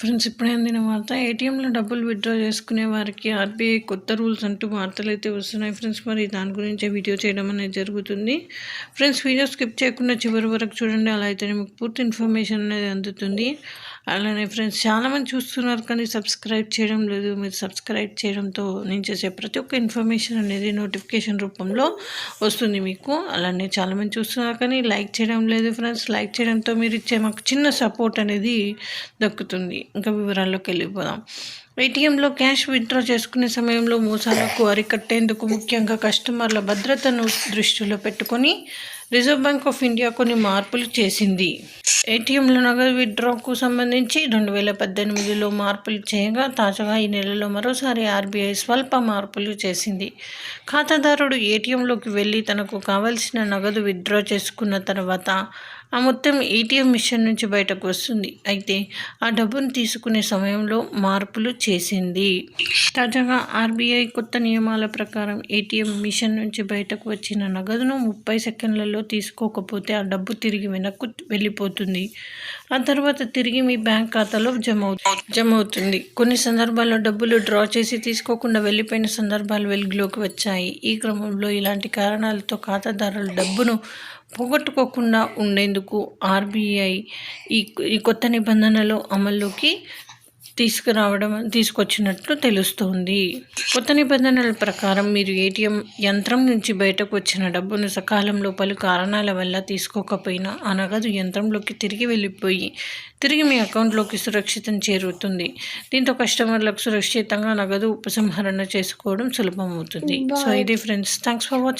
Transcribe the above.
Friends ఇప్పుడే అందిన వార్త ఏటీఎంలో డబ్బులు విత్డ్రా చేసుకునే వారికి ఆర్బీఐ కొత్త రూల్స్ అంటూ వార్తలు అయితే వస్తున్నాయి. ఫ్రెండ్స్ మరి దాని గురించే వీడియో చేయడం అనేది జరుగుతుంది. ఫ్రెండ్స్ వీడియో స్కిప్ చేయకుండా చివరి వరకు చూడండి. అలా అయితే మీకు పూర్తి ఇన్ఫర్మేషన్ అనేది అందుతుంది. అలానే ఫ్రెండ్స్ చాలామంది చూస్తున్నారు కానీ సబ్స్క్రైబ్ చేయడం లేదు. మీరు సబ్స్క్రైబ్ చేయడంతో నేను చేసే ప్రతి ఒక్క ఇన్ఫర్మేషన్ అనేది నోటిఫికేషన్ రూపంలో వస్తుంది మీకు. అలానే చాలామంది చూస్తున్నారు కానీ లైక్ చేయడం లేదు ఫ్రెండ్స్. లైక్ చేయడంతో మీరు ఇచ్చే మాకు చిన్న సపోర్ట్ అనేది దక్కుతుంది. ఇంకా వివరాల్లోకి వెళ్ళిపోదాం. ఏటీఎంలో క్యాష్ విత్డ్రా చేసుకునే సమయంలో మోసాలకు అరికట్టేందుకు ముఖ్యంగా కస్టమర్ల భద్రతను దృష్టిలో పెట్టుకొని రిజర్వ్ బ్యాంక్ ఆఫ్ ఇండియా కొన్ని మార్పులు చేసింది. ఏటీఎంలో నగదు విత్డ్రాకు సంబంధించి రెండు వేల పద్దెనిమిదిలో మార్పులు చేయగా తాజాగా ఈ నెలలో మరోసారి ఆర్బీఐ స్వల్ప మార్పులు చేసింది. ఖాతాదారుడు ఏటీఎంలోకి వెళ్ళి తనకు కావలసిన నగదు విత్డ్రా చేసుకున్న తర్వాత ఆ మొత్తం ఏటీఎం మిషన్ నుంచి బయటకు వస్తుంది. అయితే ఆ డబ్బును తీసుకునే సమయంలో మార్పులు చేసింది. తాజాగా ఆర్బీఐ కొత్త నియమాల ప్రకారం ఏటీఎం మిషన్ నుంచి బయటకు వచ్చిన నగదును ముప్పై సెకండ్లలో తీసుకోకపోతే ఆ డబ్బు తిరిగి వెనక్కు వెళ్ళిపోతుంది. ఆ తర్వాత తిరిగి మీ బ్యాంక్ ఖాతాలో జమ జమ అవుతుంది. కొన్ని సందర్భాల్లో డబ్బులు డ్రా చేసి తీసుకోకుండా వెళ్ళిపోయిన సందర్భాలు వెలుగులోకి వచ్చాయి. ఈ క్రమంలో ఇలాంటి కారణాలతో ఖాతాదారుల డబ్బును పోగొట్టుకోకుండా ఉండేందుకు ఆర్బీఐ ఈ ఈ కొత్త నిబంధనలు అమల్లోకి తీసుకురావడం తీసుకొచ్చినట్లు తెలుస్తోంది. కొత్త నిబంధనల ప్రకారం మీరు ఏటీఎం యంత్రం నుంచి బయటకు వచ్చిన డబ్బును సకాలంలో పలు కారణాల వల్ల తీసుకోకపోయినా ఆ నగదు యంత్రంలోకి తిరిగి వెళ్ళిపోయి తిరిగి మీ అకౌంట్లోకి సురక్షితం చేరుతుంది. దీంతో కస్టమర్లకు సురక్షితంగా నగదు ఉపసంహరణ చేసుకోవడం సులభమవుతుంది. సో ఇది ఫ్రెండ్స్. Thanks for watching.